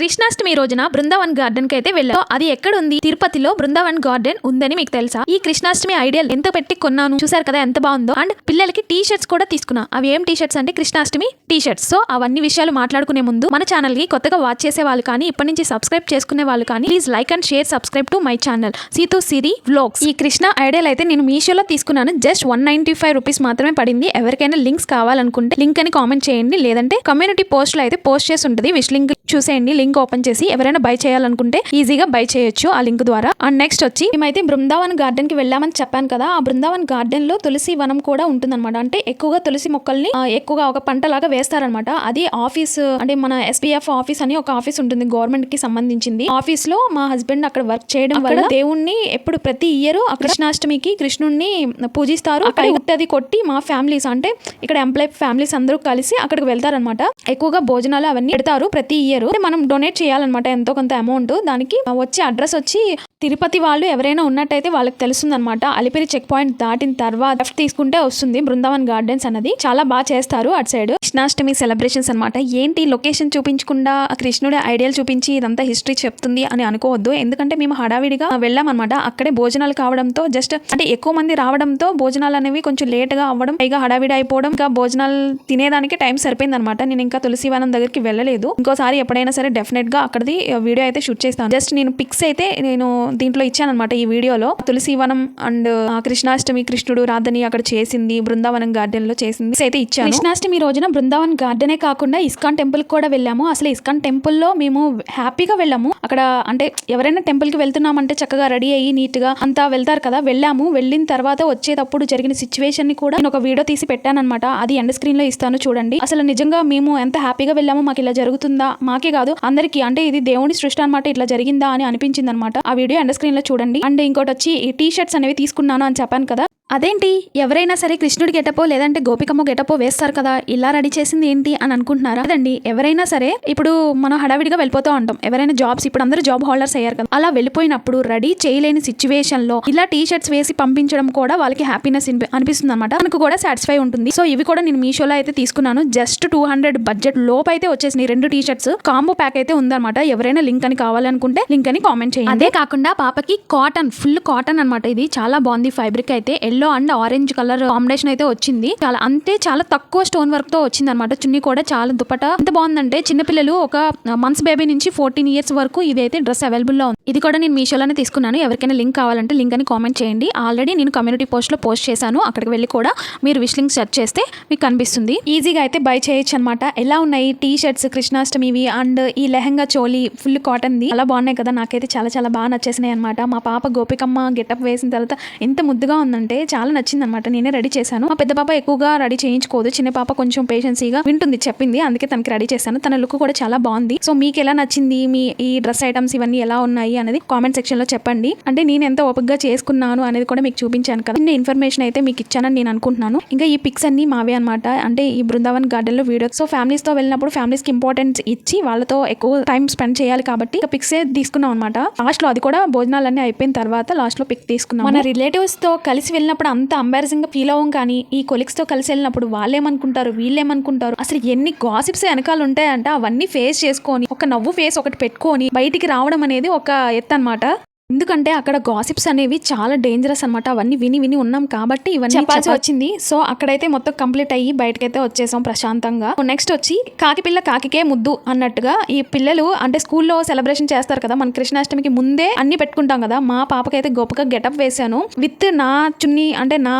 కృష్ణాష్టమి రోజున బృందావన్ గార్డెన్కి అయితే వెళ్ళాం అది ఎక్కడ ఉంది తిరుపతిలో బృందావన్ గార్డెన్ ఉందని మీకు తెలుసా? ఈ కృష్ణాష్టమి ఐడియల్ ఎంత పెట్టి కొన్నాను? చూసారు కదా ఎంత బాగుందో? అండ్ పిల్లలకి టీ షర్ట్స్ కూడా తీసుకున్నా. అవి ఏం టీ షర్ట్స్ అంటే కృష్ణాష్టమి టీ షర్ట్స్ సో అవన్నీ విషయాలు మాట్లాడుకునే ముందు మన ఛానల్కి కొత్తగా వాచ్ చేసే వాళ్ళు కానీ ఇప్పటి నుంచి సబ్స్క్రైబ్ చేసుకునే వాళ్ళు కానీ please like and share subscribe to my channel. Seethu Siri vlogs. ఈ కృష్ణ ఐడియల్ అయితే నేను మీషోలో తీసుకున్నాను. Just one ninety five rupees మాత్రమే పడింది. ఎవరికైనా లింక్స్ కావాలనుకుంటే లింక్ అని కామెంట్ చేయండి. లేదంటే కమ్యూనిటీ పోస్ట్లో అయితే పోస్ట్ చేసి ఉంటుంది. విష్ లింక్ చూసేయండి. లింక్ ఓపెన్ చేసి ఎవరైనా బై చేయాలనుకుంటే ఈజీగా బై చేయొచ్చు ఆ లింక్ ద్వారా. అండ్ నెక్స్ట్ వచ్చి మేమైతే బృందావన్ గార్డెన్కి వెళ్ళామని చెప్పాను కదా ఆ బృందావన్ గార్డెన్లో తులసి వనం కూడా ఉంటుందన్నమాట. అంటే ఎక్కువగా తులసి మొక్కల్ని ఎక్కువగా ఒక పంటలాగా వేస్తారనమాట అది ఆఫీస్ అంటే మన ఎస్పీఎఫ్ ఆఫీస్ అని ఒక ఆఫీస్ ఉంటుంది గవర్నమెంట్కి సంబంధించింది. ఆఫీస్లో మా హస్బెండ్ అక్కడ వర్క్ చేయడం వల్ల దేవుణ్ణి ఎప్పుడు ప్రతి ఇయర్ కృష్ణాష్టమికి కృష్ణుణ్ణి పూజిస్తారు. ఉట్టది కొట్టి మా ఫ్యామిలీస్ అంటే ఇక్కడ ఎంప్లాయ్ ఫ్యామిలీస్ అందరూ కలిసి అక్కడికి వెళ్తారనమాట ఎక్కువగా భోజనాలు అవన్నీ పెడతారు ప్రతి ఇయర్. మనం డొనేట్ చేయాలన్నమాట ఎంతో కొంత అమౌంట్ దానికి వచ్చి అడ్రస్ వచ్చి తిరుపతి వాళ్ళు ఎవరైనా ఉన్నట్టయితే వాళ్ళకి తెలుస్తుంది అనమాట అలిపిరి చెక్ పాయింట్ దాటిన తర్వాత లెఫ్ట్ తీసుకుంటే వస్తుంది. బృందావన్ గార్డెన్స్ అన్నది చాలా బాగా చేస్తారు అటు సైడ్ కృష్ణాష్టమి సెలబ్రేషన్స్ అనమాట ఏంటి లొకేషన్ చూపించకుండా కృష్ణుడి ఐడియల్ చూపించి ఇదంతా హిస్టరీ చెప్తుంది అని అనుకోవద్దు. ఎందుకంటే మేము హడావిడిగా వెళ్ళామన్నమాట. అక్కడే భోజనాలు కావడంతో జస్ట్ అంటే ఎక్కువ మంది రావడంతో భోజనాలు అనేవి కొంచెం లేట్గా అవ్వడం పైగా హడావిడి అయిపోవడం ఇంకా భోజనాలు తినేదానికి టైం సరిపోయింది అనమాట నేను ఇంకా తులసివనం దగ్గరికి వెళ్ళలేదు. ఇంకోసారి ఎప్పుడైనా సరే డెఫినెట్గా అక్కడిది వీడియో అయితే షూట్ చేస్తాను. జస్ట్ నేను పిక్స్ అయితే నేను దీంట్లో ఇచ్చాను అనమాట ఈ వీడియోలో. తులసివనం అండ్ కృష్ణాష్టమి కృష్ణుడు రాధని అక్కడ చేసింది బృందావనం గార్డెన్లో చేసింది. అయితే ఇచ్చాను. కృష్ణాష్టమి రోజున బృందావన్ గార్డెనే కాకుండా ఇస్కాన్ టెంపుల్ కూడా వెళ్ళాము. అసలు ఇస్కాన్ టెంపుల్లో మేము హ్యాపీగా వెళ్ళాము. అక్కడ అంటే ఎవరైనా టెంపుల్కి వెళ్తున్నామంటే చక్కగా రెడీ అయ్యి నీట్గా అంతా వెళ్తారు కదా. వెళ్ళాము. వెళ్ళిన తర్వాత వచ్చేటప్పుడు జరిగిన సిచ్యువేషన్ని కూడా నేను ఒక వీడియో తీసి పెట్టానన్నమాట. అది ఎండ్ స్క్రీన్లో ఇస్తాను చూడండి. అసలు నిజంగా మేము ఎంత హ్యాపీగా వెళ్ళామో మాకు ఇలా జరుగుతుందా? మాకే కాదు. అందరికీ అంటే ఇది దేవుని సృష్టి అనమాట ఇట్లా జరిగిందా అని అనిపించింది అనమాట ఆ వీడియో అండ్ స్క్రీన్లో చూడండి. అండ్ ఇంకోటి వచ్చి ఈ టీ షర్ట్స్ అనేవి తీసుకున్నాను అని చెప్పాను కదా అదేంటి? ఎవరైనా సరే కృష్ణుడి గెటపో లేదంటే గోపికమ్మ గెటపో వేస్తారు కదా ఇలా రెడీ చేసింది ఏంటి అని అనుకుంటున్నారా? అదండి ఎవరైనా సరే ఇప్పుడు మనం హడావిడిగా వెళ్ళిపోతూ ఉంటాం. ఎవరైనా జాబ్స్ ఇప్పుడు అందరూ జాబ్ హోల్డర్స్ అయ్యారు కదా. అలా వెళ్ళిపోయినప్పుడు రెడీ చేయలేని సిచ్యువేషన్లో ఇలా టీ షర్ట్స్ వేసి పంపించడం కూడా వాళ్ళకి హ్యాపీనెస్ అనిపిస్తుంది అనమాట మనకు కూడా సాటిస్ఫై ఉంటుంది. సో ఇవి కూడా నేను మీషోలో అయితే తీసుకున్నాను. జస్ట్ టూ హండ్రెడ్ బడ్జెట్ లోపు అయితే వచ్చేసినాయి. రెండు టీ షర్ట్స్ కాంబో ప్యాక్ అయితే ఉందన్నమాట. ఎవరైనా లింక్ అని కావాలనుకుంటే లింక్ అని కామెంట్ చేయండి. అదే కాకుండా పాపకి కాటన్ ఫుల్ కాటన్ అన్నమాట ఇది. చాలా బాగుంది ఫ్యాబ్రిక్ అయితే. Yellow and orange colour combination అయితే వచ్చింది. చాలా అంతే చాలా తక్కువ స్టోన్ వర్క్తో వచ్చింది అనమాట చున్నీ కూడా చాలా దుపట ఎంత బాగుందంటే చిన్నపిల్లలు ఒక మంత్స్ బేబీ నుంచి ఫోర్టీన్ ఇయర్స్ వరకు ఇదైతే డ్రెస్ అవైలబుల్లో ఉంది. ఇది కూడా నేను మీషోలోనే తీసుకున్నాను. ఎవరికైనా లింక్ కావాలంటే లింక్ అని కామెంట్ చేయండి. ఆల్రెడీ నేను కమ్యూనిటీ పోస్ట్లో పోస్ట్ చేశాను. అక్కడికి వెళ్ళి కూడా మీరు విష్ లింక్ సెర్చ్ చేస్తే మీకు కనిపిస్తుంది. ఈజీగా అయితే బై చేయొచ్చు అనమాట ఎలా ఉన్నాయి టీ షర్ట్స్ కృష్ణాష్టమివి అండ్ ఈ లెహంగా చోలీ ఫుల్ కాటన్ ది చాలా బాగున్నాయి కదా. నాకైతే చాలా చాలా బాగా నచ్చేసినాయి అనమాట మా పాప గోపికమ్మ గెటప్ వేసిన తర్వాత ఎంత ముద్దుగా ఉందంటే చాలా నచ్చింది అనమాట నేనే రెడీ చేశాను. మా పెద్ద పాప ఎక్కువగా రెడీ చేయించుకోదు. చిన్న పాప కొంచెం పేషెన్సీగా వింటుంది చెప్పింది. అందుకే తనకి రెడీ చేశాను. తన లుక్ కూడా చాలా బాగుంది. సో మీకు ఎలా నచ్చింది? మీ ఈ డ్రెస్ ఐటమ్స్ ఇవన్నీ ఎలా ఉన్నాయి? అనేది కామెంట్ సెక్షన్లో చెప్పండి. అంటే నేను ఎంత ఓపికగా చేసుకున్నాను అనేది కూడా మీకు చూపించాను కదా. చిన్న ఇన్ఫర్మేషన్ అయితే మీకు ఇచ్చానని నేను అనుకుంటున్నాను. ఇంకా ఈ పిక్స్ అన్ని మావే అనమాట అంటే ఈ బృందావన్ గార్డెన్లో వీడియో. సో ఫ్యామిలీస్తో వెళ్ళినప్పుడు ఫ్యామిలీస్కి ఇంపార్టెన్స్ ఇచ్చి వాళ్ళతో ఎక్కువ టైం స్పెండ్ చేయాలి కాబట్టి ఇక పిక్స్ తీసుకున్నాం అనమాట లాస్ట్లో అది కూడా భోజనాలన్నీ అయిపోయిన తర్వాత లాస్ట్లో పిక్ తీసుకున్నాం మన రిలేటివ్స్తో కలిసి వెళ్ళినప్పుడు అంత అంబారసింగ్గా ఫీల్ అవ్వం కానీ ఈ కొలిక్స్తో కలిసి వెళ్ళినప్పుడు వాళ్ళేమనుకుంటారు? వీళ్ళేమనుకుంటారు? అసలు ఎన్ని గాసిప్స్ వెనకాల ఉంటాయంటే? అవన్నీ ఫేస్ చేసుకొని ఒక నవ్వు ఫేస్ ఒకటి పెట్టుకొని బయటికి రావడం అనేది ఒక ఎత్తు అనమాట ఎందుకంటే అక్కడ గాసిప్స్ అనేవి చాలా డేంజరస్ అన్నమాట. అవన్నీ విని విని ఉన్నాం కాబట్టి ఇవన్నీ చెప్పాల్సి వచ్చింది. సో అక్కడైతే మొత్తం కంప్లీట్ అయ్యి బయటకైతే వచ్చేసాం ప్రశాంతంగా. నెక్స్ట్ వచ్చి కాకి పిల్ల కాకికే ముద్దు అన్నట్టుగా ఈ పిల్లలు అంటే స్కూల్లో సెలబ్రేషన్ చేస్తారు కదా. మన కృష్ణాష్టమికి ముందే అన్ని పెట్టుకుంటాం కదా. మా పాపకైతే గొప్పగా గెటప్ వేశాను. విత్ నా చున్నీ అంటే నా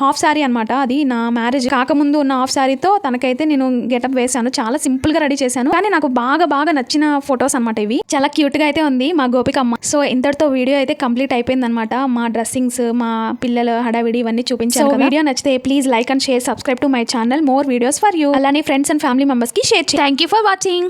హాఫ్ శారీ అన్నమాట. అది నా మ్యారేజ్ కాకముందు ఉన్న హాఫ్ శారీతో తనకైతే నేను గెటప్ వేశాను. చాలా సింపుల్గా రెడీ చేశాను. కానీ నాకు బాగా బాగా నచ్చిన ఫొటోస్ అన్నమాట ఇవి. చాలా క్యూట్గా అయితే ఉంది మా గోపికమ్మ. సో ఇంతటితో వీడియో అయితే కంప్లీట్ అయిపోయింది అనమాట మా డ్రెస్సింగ్స్ మా పిల్లల హడావిడి ఇవన్నీ చూపించాను వీడియో నచ్చితే please like and share subscribe to my channel. More videos for you. అలానే ఫ్రెండ్స్ అండ్ ఫ్యామిలీ మెంబర్స్కి share thank you for watching